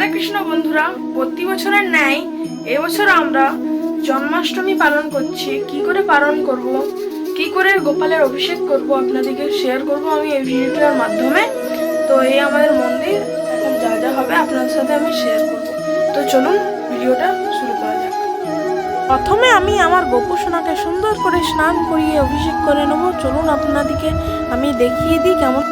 হরে কৃষ্ণ বন্ধুরা, প্রতি বছরের ন্যায় এবছর আমরা জন্মাষ্টমী পালন করছি। কি করে পালন করব? কি করে গোপালের অভিষেক করব? আপনাদেরকে শেয়ার করব আমি এই ভিডিওটার মাধ্যমে। তো এই আমাদের মন্দির, এখন যা যা হবে আপনাদের সাথে আমি শেয়ার করব। তো চলুন ভিডিওটা শুরু করা যাক। প্রথমে আমি আমার গোপুসোনাকে সুন্দর করে স্নান করিয়ে অভিষেক করে নেব। চলুন আপনাদেরকে আমি দেখিয়ে দিই কেমন